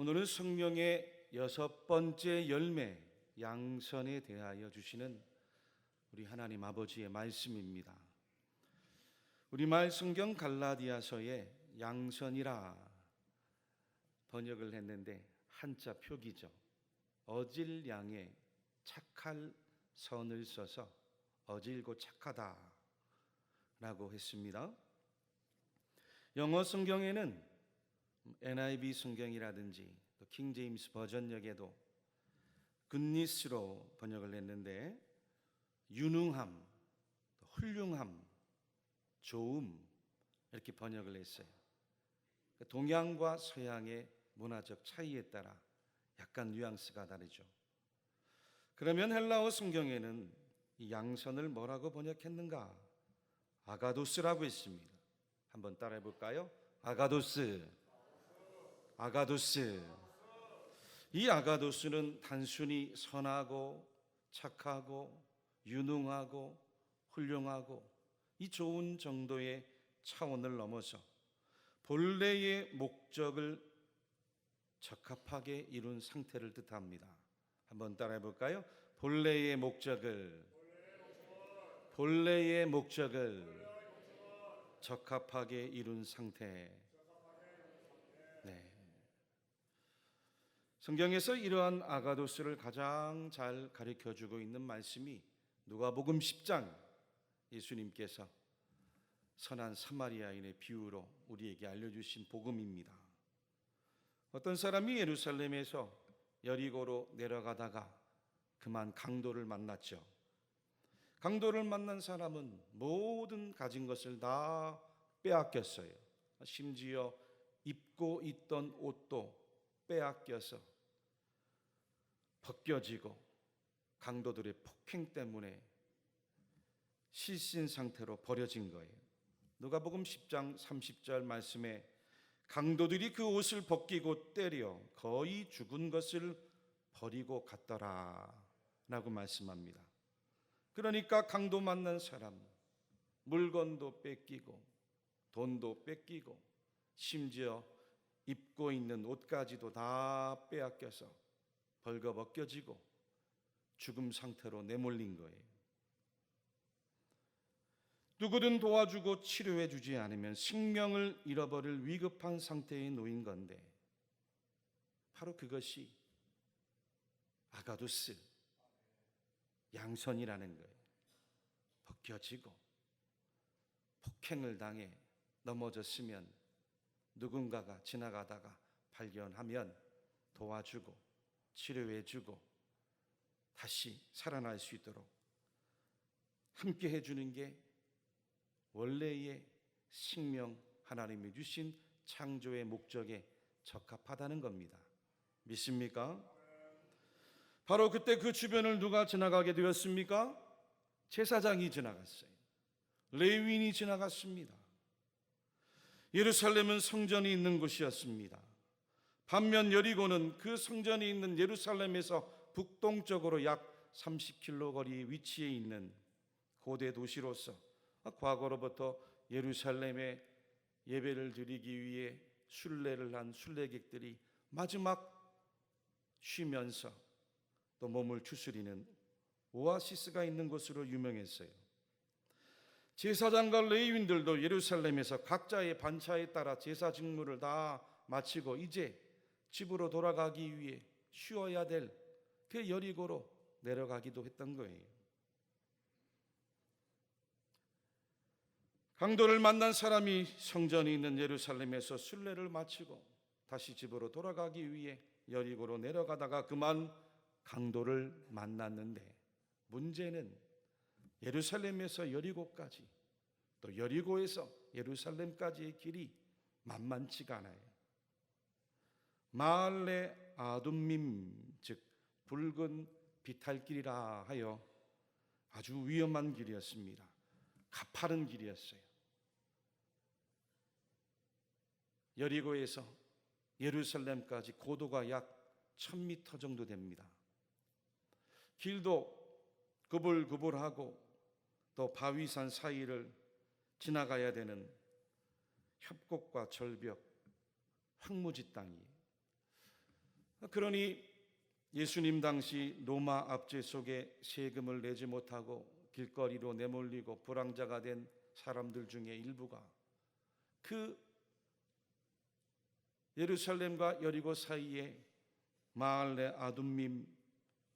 오늘은 성령의 여섯 번째 열매 양선에 대하여 주시는 우리 하나님 아버지의 말씀입니다. 우리말 성경 갈라디아서에 양선이라 번역을 했는데 한자 표기죠. 어질 양에 착할 선을 써서 어질고 착하다라고 했습니다. 영어 성경에는 NIV 성경이라든지 또 킹제임스 버전역에도 굿니스로 번역을 했는데 유능함, 또 훌륭함, 좋음 이렇게 번역을 했어요. 동양과 서양의 문화적 차이에 따라 약간 뉘앙스가 다르죠. 그러면 헬라어 성경에는 이 양선을 뭐라고 번역했는가? 아가도스라고 했습니다. 한번 따라해 볼까요? 아가도스. 아가도스. 이 아가도스는 단순히 선하고 착하고 유능하고 훌륭하고 이 좋은 정도의 차원을 넘어서 본래의 목적을 적합하게 이룬 상태를 뜻합니다. 한번 따라해 볼까요? 본래의 목적을 본래의 목적을 적합하게 이룬 상태. 성경에서 이러한 아가도스를 가장 잘 가르쳐 주고 있는 말씀이 누가복음 10장 예수님께서 선한 사마리아인의 비유로 우리에게 알려주신 복음입니다. 어떤 사람이 예루살렘에서 여리고로 내려가다가 그만 강도를 만났죠. 강도를 만난 사람은 모든 가진 것을 다 빼앗겼어요. 심지어 입고 있던 옷도 빼앗겨서 벗겨지고 강도들의 폭행 때문에 실신 상태로 버려진 거예요. 누가복음 10장 30절 말씀에 강도들이 그 옷을 벗기고 때려 거의 죽은 것을 버리고 갔더라 라고 말씀합니다. 그러니까 강도 만난 사람 물건도 뺏기고 돈도 뺏기고 심지어 입고 있는 옷까지도 다 빼앗겨서 벌거벗겨지고 죽음 상태로 내몰린 거예요. 누구든 도와주고 치료해 주지 않으면 생명을 잃어버릴 위급한 상태에 놓인 건데 바로 그것이 아가두스 양선이라는 거예요. 벗겨지고 폭행을 당해 넘어졌으면 누군가가 지나가다가 발견하면 도와주고 치료해주고 다시 살아날 수 있도록 함께 해주는 게 원래의 생명 하나님이 주신 창조의 목적에 적합하다는 겁니다. 믿습니까? 바로 그때 그 주변을 누가 지나가게 되었습니까? 제사장이 지나갔어요. 레위인이 지나갔습니다. 예루살렘은 성전이 있는 곳이었습니다. 반면 여리고는 그 성전이 있는 예루살렘에서 북동쪽으로 약 30킬로 거리 위치해 있는 고대 도시로서 과거로부터 예루살렘에 예배를 드리기 위해 순례를 한 순례객들이 마지막 쉬면서 또 몸을 추스리는 오아시스가 있는 곳으로 유명했어요. 제사장과 레위인들도 예루살렘에서 각자의 반차에 따라 제사 직무를 다 마치고 이제 집으로 돌아가기 위해 쉬어야 될 그 여리고로 내려가기도 했던 거예요. 강도를 만난 사람이 성전이 있는 예루살렘에서 순례를 마치고 다시 집으로 돌아가기 위해 여리고로 내려가다가 그만 강도를 만났는데 문제는 예루살렘에서 여리고까지 또 여리고에서 예루살렘까지의 길이 만만치가 않아요. 마알레 아둠밈 즉 붉은 비탈길이라 하여 아주 위험한 길이었습니다. 가파른 길이었어요. 여리고에서 예루살렘까지 고도가 약 1000m 정도 됩니다. 길도 구불구불하고 또 바위산 사이를 지나가야 되는 협곡과 절벽, 황무지 땅이. 그러니 예수님 당시 로마 압제 속에 세금을 내지 못하고 길거리로 내몰리고 불황자가 된 사람들 중에 일부가 그 예루살렘과 여리고 사이에 마을레 아둠밈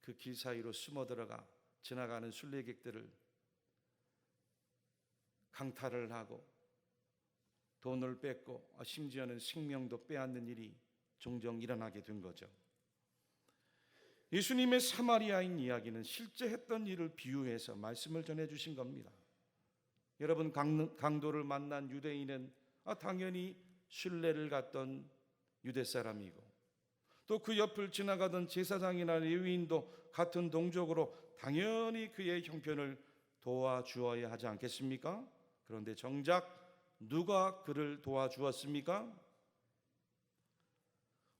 그 길 사이로 숨어 들어가 지나가는 순례객들을 강탈을 하고 돈을 뺏고 심지어는 생명도 빼앗는 일이 종종 일어나게 된 거죠. 예수님의 사마리아인 이야기는 실제 했던 일을 비유해서 말씀을 전해 주신 겁니다. 여러분 강- 강도를 만난 유대인은 아, 당연히 순례를 갔던 유대 사람이고 또 그 옆을 지나가던 제사장이나 레위인도 같은 동족으로 당연히 그의 형편을 도와주어야 하지 않겠습니까? 그런데 정작 누가 그를 도와주었습니까?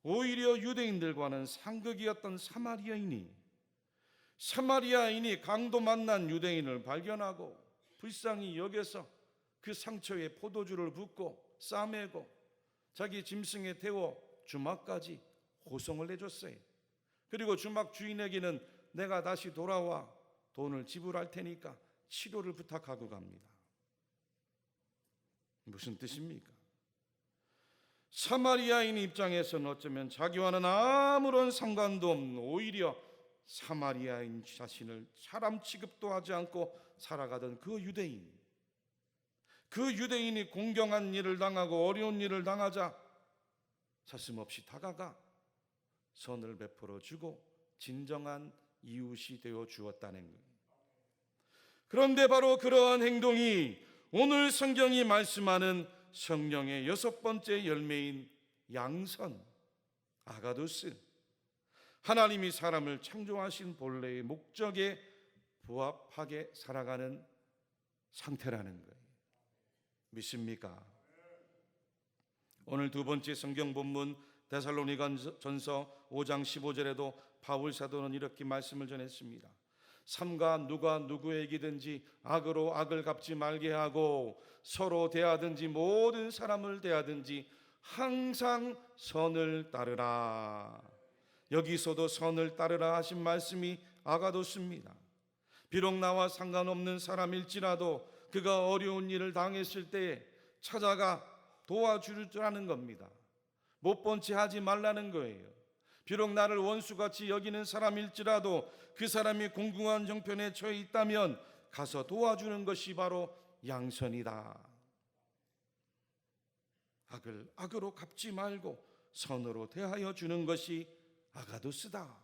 오히려 유대인들과는 상극이었던 사마리아인이 사마리아인이 강도 만난 유대인을 발견하고 불쌍히 여겨서 그 상처에 포도주를 붓고 싸매고 자기 짐승에 태워 주막까지 호송을 해줬어요. 그리고 주막 주인에게는 내가 다시 돌아와 돈을 지불할 테니까 치료를 부탁하고 갑니다. 무슨 뜻입니까? 사마리아인 입장에서는 어쩌면 자기와는 아무런 상관도 없는 오히려 사마리아인 자신을 사람 취급도 하지 않고 살아가던 그 유대인 그 유대인이 공경한 일을 당하고 어려운 일을 당하자 서슴없이 다가가 선을 베풀어 주고 진정한 이웃이 되어 주었다는 거예요. 그런데 바로 그러한 행동이 오늘 성경이 말씀하는 성령의 여섯 번째 열매인 양선 아가도스 하나님이 사람을 창조하신 본래의 목적에 부합하게 살아가는 상태라는 거예요. 믿습니까? 오늘 두 번째 성경 본문 데살로니가 전서 5장 15절에도 바울 사도는 이렇게 말씀을 전했습니다. 삼가 누가 누구에게든지 악으로 악을 갚지 말게 하고 서로 대하든지 모든 사람을 대하든지 항상 선을 따르라. 여기서도 선을 따르라 하신 말씀이 아가도스입니다. 비록 나와 상관없는 사람일지라도 그가 어려운 일을 당했을 때 찾아가 도와주라는 겁니다. 못 본 채 하지 말라는 거예요. 비록 나를 원수같이 여기는 사람일지라도 그 사람이 공공한 형편에 처해 있다면 가서 도와주는 것이 바로 양선이다. 악을 악으로 갚지 말고 선으로 대하여 주는 것이 아가도스다.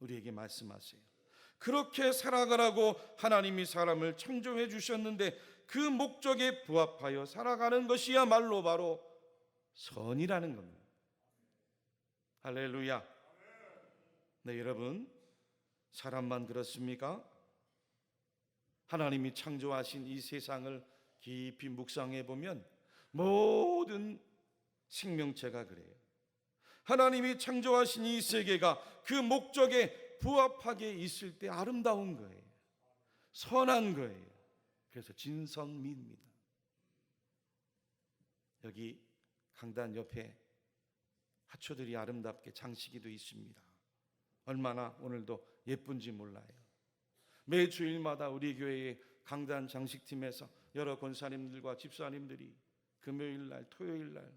우리에게 말씀하세요. 그렇게 살아가라고 하나님이 사람을 창조해 주셨는데 그 목적에 부합하여 살아가는 것이야말로 바로 선이라는 겁니다. 할렐루야. 네, 여러분. 사람만 그렇습니까? 하나님이 창조하신 이 세상을 깊이 묵상해 보면 모든 생명체가 그래요. 하나님이 창조하신 이 세계가 그 목적에 부합하게 있을 때 아름다운 거예요. 선한 거예요. 그래서 진선미입니다. 여기 강단 옆에 하초들이 아름답게 장식이도 있습니다. 얼마나 오늘도 예쁜지 몰라요. 매 주일마다 우리 교회의 강단 장식팀에서 여러 권사님들과 집사님들이 금요일 날, 토요일 날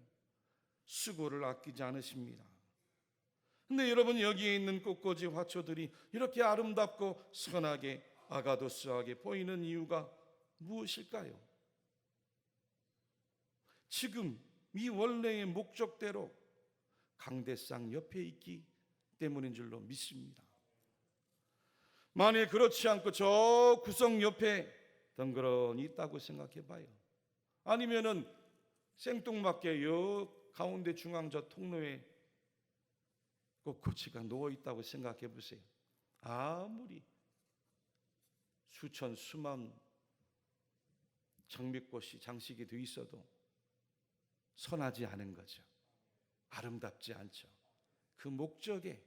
수고를 아끼지 않으십니다. 근데 여러분 여기에 있는 꽃꽂이 화초들이 이렇게 아름답고 선하게 아가도스하게 보이는 이유가 무엇일까요? 지금 이 원래의 목적대로 강대상 옆에 있기 때문인 줄로 믿습니다. 만일 그렇지 않고 저 구석 옆에 덩그러니 있다고 생각해 봐요. 아니면은 생뚱맞게 요 가운데 중앙 저 통로에 꽃꽂이가 누워 있다고 생각해 보세요. 아무리 수천 수만 장미꽃이 장식이 돼 있어도 선하지 않은 거죠. 아름답지 않죠. 그 목적에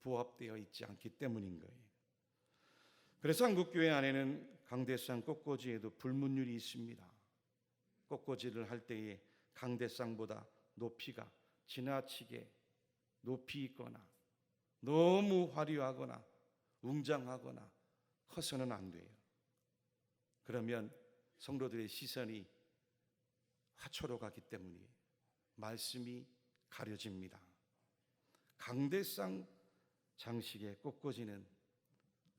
부합되어 있지 않기 때문인 거예요. 그래서 한국교회 안에는 강대상 꽃꽂이에도 불문율이 있습니다. 꽃꽂이를 할 때에 강대상보다 높이가 지나치게 높이 있거나 너무 화려하거나 웅장하거나 커서는 안 돼요. 그러면 성도들의 시선이 화초로 가기 때문이에요. 말씀이 가려집니다. 강대상 장식의 꽃꽂이는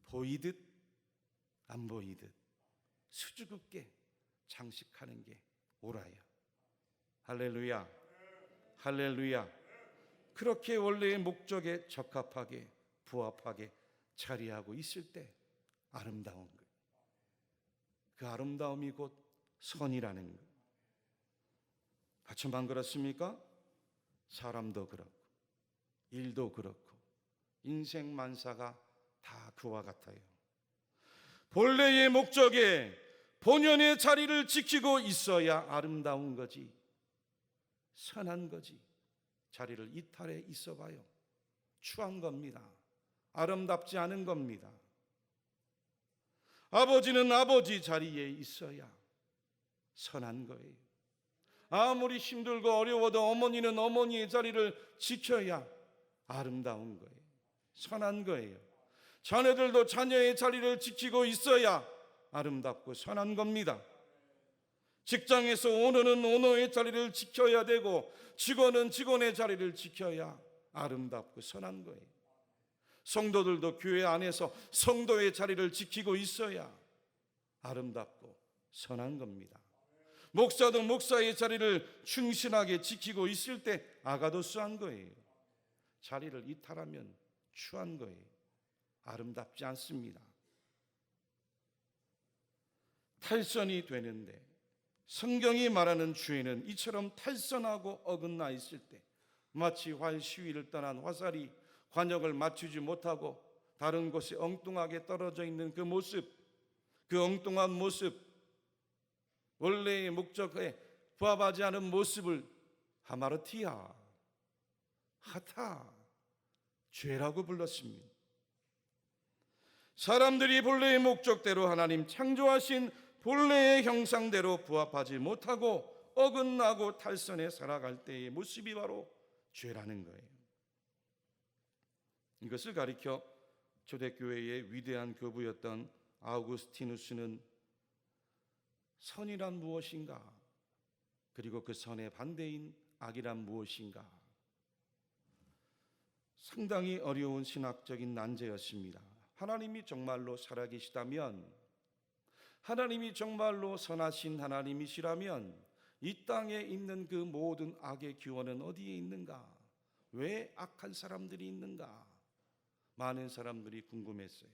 보이듯 안 보이듯 수줍게 장식하는 게 옳아요. 할렐루야. 할렐루야. 그렇게 원래의 목적에 적합하게 부합하게 자리하고 있을 때 아름다운 것. 그 아름다움이 곧 선이라는 것. 가천만 그렇습니까? 사람도 그렇고 일도 그렇고 인생 만사가 다 그와 같아요. 본래의 목적에 본연의 자리를 지키고 있어야 아름다운 거지. 선한 거지. 자리를 이탈해 있어 봐요. 추한 겁니다. 아름답지 않은 겁니다. 아버지는 아버지 자리에 있어야 선한 거예요. 아무리 힘들고 어려워도 어머니는 어머니의 자리를 지켜야 아름다운 거예요. 선한 거예요. 자녀들도 자녀의 자리를 지키고 있어야 아름답고 선한 겁니다. 직장에서 오너는 오너의 자리를 지켜야 되고 직원은 직원의 자리를 지켜야 아름답고 선한 거예요. 성도들도 교회 안에서 성도의 자리를 지키고 있어야 아름답고 선한 겁니다. 목사도 목사의 자리를 충실하게 지키고 있을 때 아가도스한 거예요. 자리를 이탈하면 추한 거예요. 아름답지 않습니다. 탈선이 되는데 성경이 말하는 주에는 이처럼 탈선하고 어긋나 있을 때 마치 활 시위를 떠난 화살이 관역을 맞추지 못하고 다른 곳에 엉뚱하게 떨어져 있는 그 모습, 그 엉뚱한 모습, 원래의 목적에 부합하지 않은 모습을 하마르티아, 하타, 죄라고 불렀습니다. 사람들이 본래의 목적대로 하나님 창조하신 본래의 형상대로 부합하지 못하고 어긋나고 탈선해 살아갈 때의 모습이 바로 죄라는 거예요. 이것을 가리켜 초대교회의 위대한 교부였던 아우구스티누스는 선이란 무엇인가? 그리고 그 선의 반대인 악이란 무엇인가? 상당히 어려운 신학적인 난제였습니다. 하나님이 정말로 살아계시다면, 하나님이 정말로 선하신 하나님이시라면, 이 땅에 있는 그 모든 악의 기원은 어디에 있는가? 왜 악한 사람들이 있는가? 많은 사람들이 궁금했어요.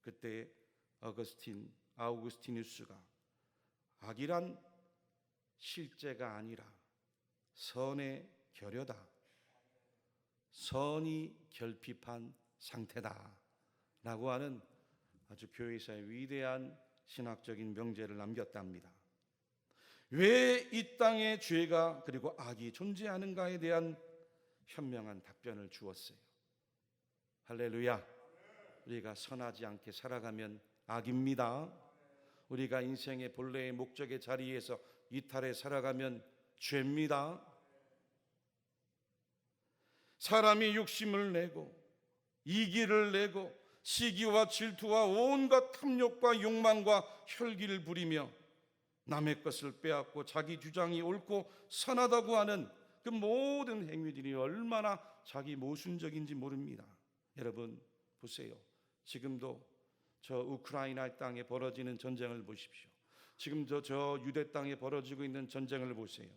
그때 어거스틴 아우구스티누스가 악이란 실제가 아니라 선의 결여다. 선이 결핍한 상태다. 라고 하는 아주 교회사의 위대한 신학적인 명제를 남겼답니다. 왜 이 땅에 죄가 그리고 악이 존재하는가에 대한 현명한 답변을 주었어요. 할렐루야. 우리가 선하지 않게 살아가면 악입니다. 우리가 인생의 본래의 목적의 자리에서 이탈해 살아가면 죄입니다. 사람이 욕심을 내고 이기를 내고 시기와 질투와 온갖 탐욕과 욕망과 혈기를 부리며 남의 것을 빼앗고 자기 주장이 옳고 선하다고 하는 그 모든 행위들이 얼마나 자기 모순적인지 모릅니다. 여러분 보세요. 지금도 저 우크라이나 땅에 벌어지는 전쟁을 보십시오. 지금도 저 유대 땅에 벌어지고 있는 전쟁을 보세요.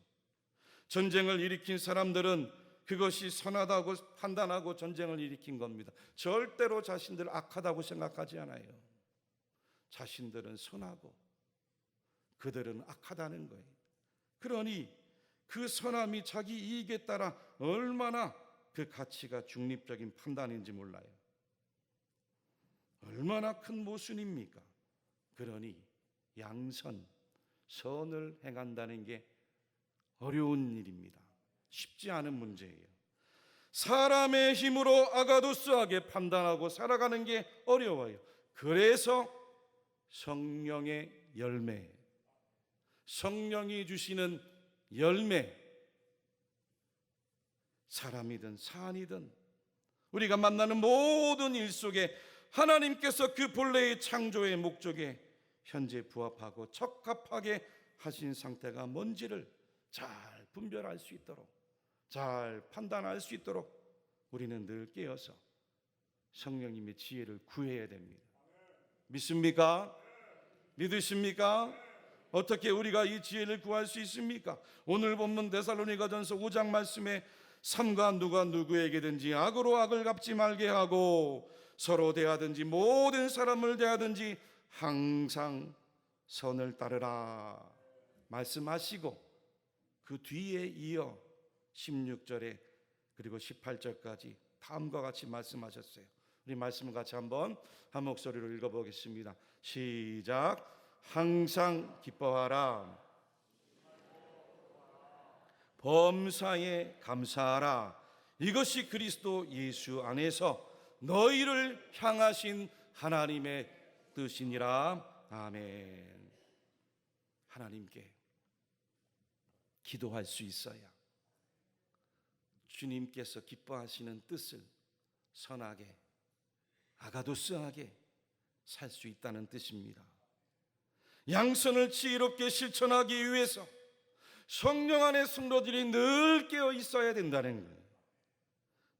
전쟁을 일으킨 사람들은 그것이 선하다고 판단하고 전쟁을 일으킨 겁니다. 절대로 자신들 악하다고 생각하지 않아요. 자신들은 선하고 그들은 악하다는 거예요. 그러니 그 선함이 자기 이익에 따라 얼마나 그 가치가 중립적인 판단인지 몰라요. 얼마나 큰 모순입니까? 그러니 양선, 선을 행한다는 게 어려운 일입니다. 쉽지 않은 문제예요. 사람의 힘으로 아가도스하게 판단하고 살아가는 게 어려워요. 그래서 성령의 열매, 성령이 주시는 열매, 사람이든 사안이든 우리가 만나는 모든 일 속에 하나님께서 그 본래의 창조의 목적에 현재 부합하고 적합하게 하신 상태가 뭔지를 잘 분별할 수 있도록 잘 판단할 수 있도록 우리는 늘 깨어서 성령님의 지혜를 구해야 됩니다. 믿습니까? 믿으십니까? 어떻게 우리가 이 지혜를 구할 수 있습니까? 오늘 본문 데살로니가전서 5장 말씀에 삼가 누가 누구에게든지 악으로 악을 갚지 말게 하고 서로 대하든지 모든 사람을 대하든지 항상 선을 따르라 말씀하시고 그 뒤에 이어 16절에 그리고 18절까지 다음과 같이 말씀하셨어요. 우리 말씀을 같이 한번 한 목소리로 읽어보겠습니다. 시작. 항상 기뻐하라. 범사에 감사하라. 이것이 그리스도 예수 안에서 너희를 향하신 하나님의 뜻이니라. 아멘. 하나님께 기도할 수 있어야 주님께서 기뻐하시는 뜻을 선하게 아가도스하게 살 수 있다는 뜻입니다. 양선을 지혜롭게 실천하기 위해서 성령 안의 성도들이 늘 깨어 있어야 된다는 거예요.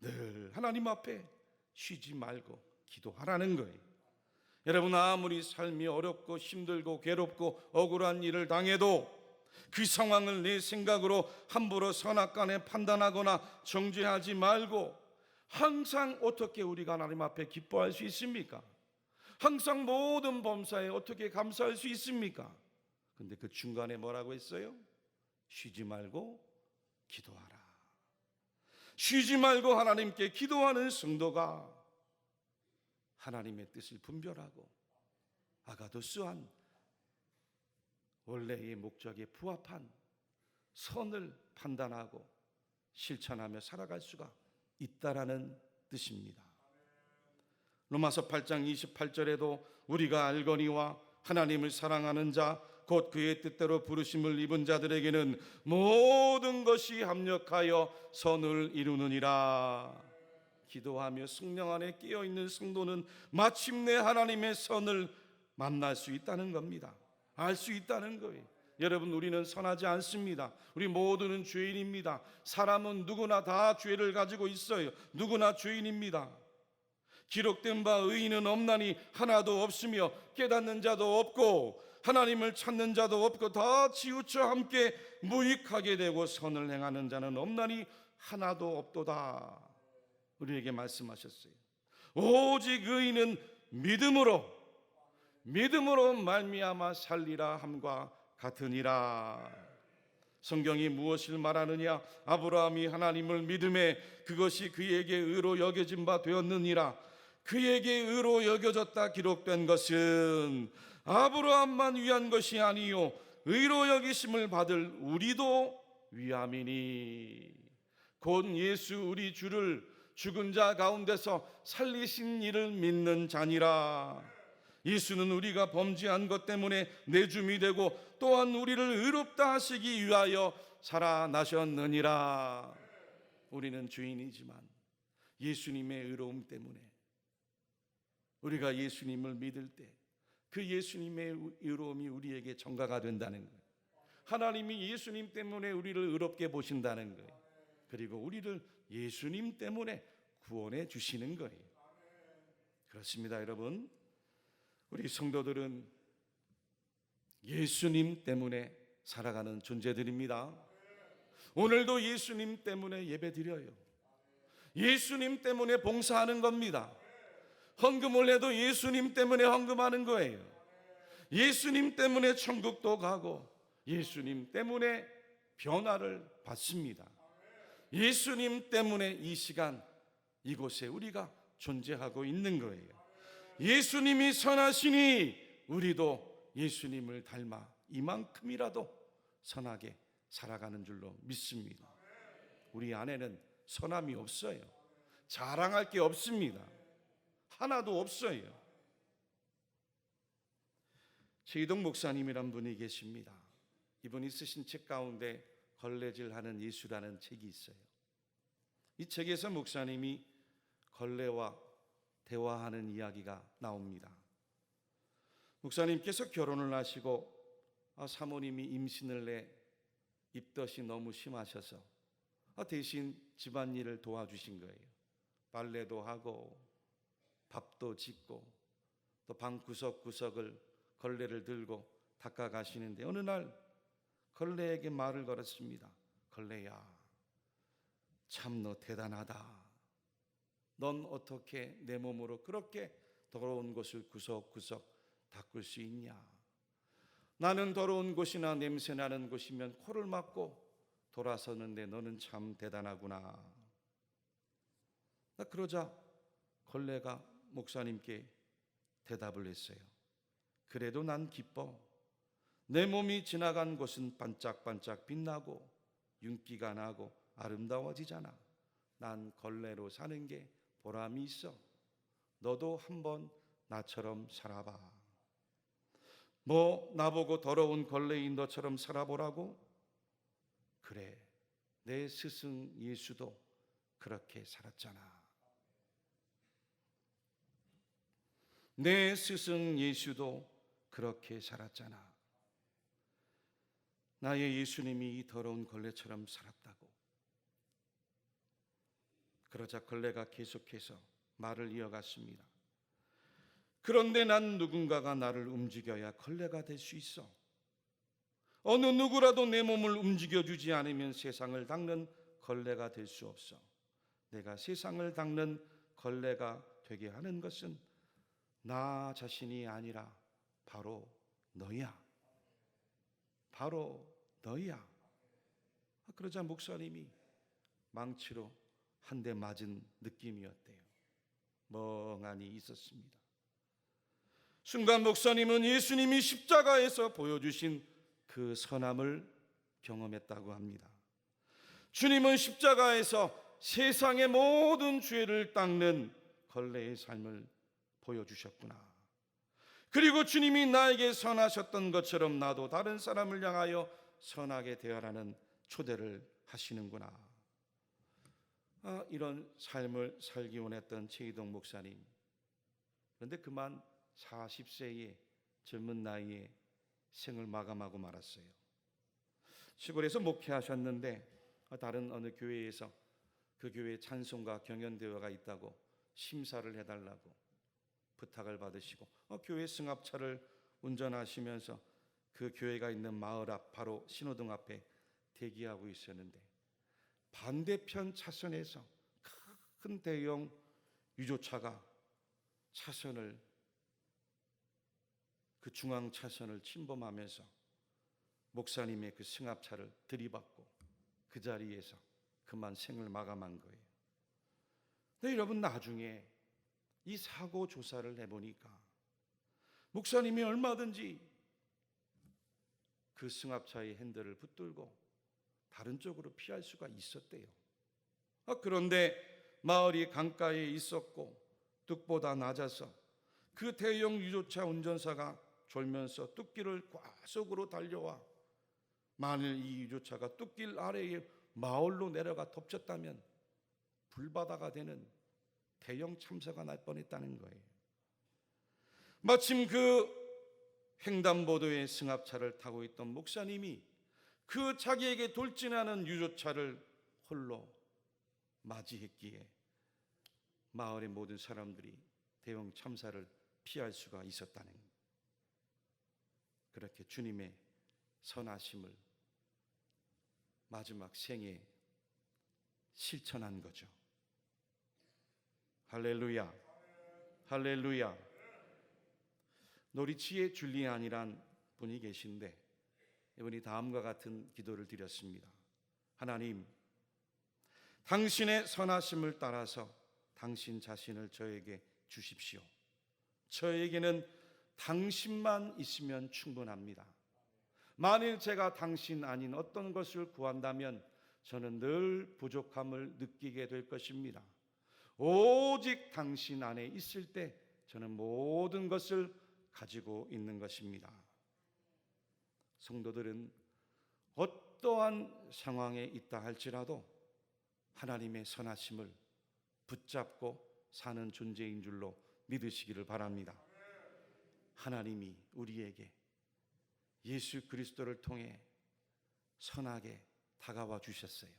늘 하나님 앞에 쉬지 말고 기도하라는 거예요. 여러분 아무리 삶이 어렵고 힘들고 괴롭고 억울한 일을 당해도 그 상황을 내 생각으로 함부로 선악간에 판단하거나 정죄하지 말고 항상 어떻게 우리가 하나님 앞에 기뻐할 수 있습니까? 항상 모든 범사에 어떻게 감사할 수 있습니까? 근데 그 중간에 뭐라고 했어요? 쉬지 말고 기도하라. 쉬지 말고 하나님께 기도하는 성도가 하나님의 뜻을 분별하고 아가도스한 원래의 목적에 부합한 선을 판단하고 실천하며 살아갈 수가 있다라는 뜻입니다. 로마서 8장 28절에도 우리가 알거니와 하나님을 사랑하는 자 곧 그의 뜻대로 부르심을 입은 자들에게는 모든 것이 합력하여 선을 이루느니라. 기도하며 성령 안에 깨어 있는 성도는 마침내 하나님의 선을 만날 수 있다는 겁니다. 알 수 있다는 거예요. 여러분 우리는 선하지 않습니다. 우리 모두는 죄인입니다. 사람은 누구나 다 죄를 가지고 있어요. 누구나 죄인입니다. 기록된 바 의인은 없나니 하나도 없으며 깨닫는 자도 없고 하나님을 찾는 자도 없고 다 치우쳐 함께 무익하게 되고 선을 행하는 자는 없나니 하나도 없도다. 우리에게 말씀하셨어요. 오직 의인은 믿음으로 믿음으로 말미암아 살리라 함과 같으니라. 성경이 무엇을 말하느냐? 아브라함이 하나님을 믿음에 그것이 그에게 의로 여겨진 바 되었느니라. 그에게 의로 여겨졌다 기록된 것은 아브라함만 위한 것이 아니요 의로 여기심을 받을 우리도 위함이니 곧 예수 우리 주를 죽은 자 가운데서 살리신 이를 믿는 자니라. 예수는 우리가 범죄한 것 때문에 내줌이 되고 또한 우리를 의롭다 하시기 위하여 살아나셨느니라. 우리는 죄인이지만 예수님의 의로움 때문에 우리가 예수님을 믿을 때 그 예수님의 의로움이 우리에게 전가가 된다는 거예요. 하나님이 예수님 때문에 우리를 의롭게 보신다는 거예요. 그리고 우리를 예수님 때문에 구원해 주시는 거예요. 그렇습니다, 여러분. 우리 성도들은 예수님 때문에 살아가는 존재들입니다. 오늘도 예수님 때문에 예배 드려요. 예수님 때문에 봉사하는 겁니다. 헌금을 해도 예수님 때문에 헌금하는 거예요. 예수님 때문에 천국도 가고 예수님 때문에 변화를 받습니다. 예수님 때문에 이 시간 이곳에 우리가 존재하고 있는 거예요. 예수님이 선하시니 우리도 예수님을 닮아 이만큼이라도 선하게 살아가는 줄로 믿습니다. 우리 안에는 선함이 없어요. 자랑할 게 없습니다. 하나도 없어요. 최이동 목사님이란 분이 계십니다. 이분이 쓰신 책 가운데 걸레질하는 예수라는 책이 있어요. 이 책에서 목사님이 걸레와 대화하는 이야기가 나옵니다. 목사님께서 결혼을 하시고 아, 사모님이 임신을 내 입덧이 너무 심하셔서 아, 대신 집안일을 도와주신 거예요. 빨래도 하고 밥도 짓고 또 방 구석구석을 걸레를 들고 닦아 가시는데 어느 날 걸레에게 말을 걸었습니다. 걸레야, 참 너 대단하다. 넌 어떻게 내 몸으로 그렇게 더러운 곳을 구석구석 닦을 수 있냐? 나는 더러운 곳이나 냄새 나는 곳이면 코를 막고 돌아서는데 너는 참 대단하구나. 나 그러자 걸레가 목사님께 대답을 했어요. 그래도 난 기뻐. 내 몸이 지나간 곳은 반짝반짝 빛나고 윤기가 나고 아름다워지잖아. 난 걸레로 사는 게 보람이 있어. 너도 한번 나처럼 살아봐. 뭐 나보고 더러운 걸레인 너처럼 살아보라고? 그래, 내 스승 예수도 그렇게 살았잖아. 내 스승 예수도 그렇게 살았잖아. 나의 예수님이 이 더러운 걸레처럼 살았다고. 그러자 걸레가 계속해서 말을 이어갔습니다. 그런데 난 누군가가 나를 움직여야 걸레가 될 수 있어. 어느 누구라도 내 몸을 움직여주지 않으면 세상을 닦는 걸레가 될 수 없어. 내가 세상을 닦는 걸레가 되게 하는 것은 나 자신이 아니라 바로 너야. 바로 너야. 그러자 목사님이 망치로 한 대 맞은 느낌이었대요. 멍하니 있었습니다. 순간 목사님은 예수님이 십자가에서 보여주신 그 선함을 경험했다고 합니다. 주님은 십자가에서 세상의 모든 죄를 닦는 걸레의 삶을 보여주셨구나. 그리고 주님이 나에게 선하셨던 것처럼 나도 다른 사람을 향하여 선하게 대하라는 초대를 하시는구나. 아, 이런 삶을 살기 원했던 최희동 목사님. 그런데 그만 40세의 젊은 나이에 생을 마감하고 말았어요. 시골에서 목회하셨는데 다른 어느 교회에서 그 교회 찬송가 경연 대회가 있다고 심사를 해달라고 부탁을 받으시고 어, 교회 승합차를 운전하시면서 그 교회가 있는 마을 앞 바로 신호등 앞에 대기하고 있었는데 반대편 차선에서 큰 대형 유조차가 차선을 그 중앙 차선을 침범하면서 목사님의 그 승합차를 들이받고 그 자리에서 그만 생을 마감한 거예요. 근데 여러분 나중에 이 사고 조사를 해보니까 목사님이 얼마든지 그 승합차의 핸들을 붙들고 다른 쪽으로 피할 수가 있었대요. 아, 그런데 마을이 강가에 있었고 뚝보다 낮아서 그 대형 유조차 운전사가 졸면서 뚝길을 과속으로 달려와 만일 이 유조차가 뚝길 아래에 마을로 내려가 덮쳤다면 불바다가 되는 대형 참사가 날 뻔했다는 거예요. 마침 그 횡단보도의 승합차를 타고 있던 목사님이 그 자기에게 돌진하는 유조차를 홀로 맞이했기에 마을의 모든 사람들이 대형 참사를 피할 수가 있었다는 그렇게 주님의 선하심을 마지막 생에 실천한 거죠. 할렐루야. 할렐루야. 노리치의 줄리안이란 분이 계신데 이분이 다음과 같은 기도를 드렸습니다. 하나님, 당신의 선하심을 따라서 당신 자신을 저에게 주십시오. 저에게는 당신만 있으면 충분합니다. 만일 제가 당신 아닌 어떤 것을 구한다면 저는 늘 부족함을 느끼게 될 것입니다. 오직 당신 안에 있을 때 저는 모든 것을 가지고 있는 것입니다. 성도들은 어떠한 상황에 있다 할지라도 하나님의 선하심을 붙잡고 사는 존재인 줄로 믿으시기를 바랍니다. 하나님이 우리에게 예수 그리스도를 통해 선하게 다가와 주셨어요.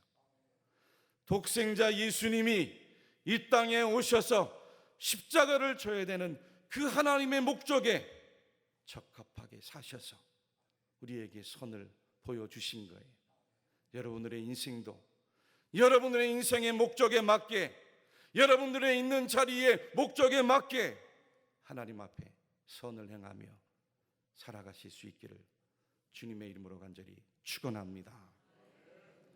독생자 예수님이 이 땅에 오셔서 십자가를 져야 되는 그 하나님의 목적에 적합하게 사셔서 우리에게 선을 보여주신 거예요. 여러분들의 인생도 여러분들의 인생의 목적에 맞게 여러분들의 있는 자리에 목적에 맞게 하나님 앞에 선을 행하며 살아가실 수 있기를 주님의 이름으로 간절히 축원합니다.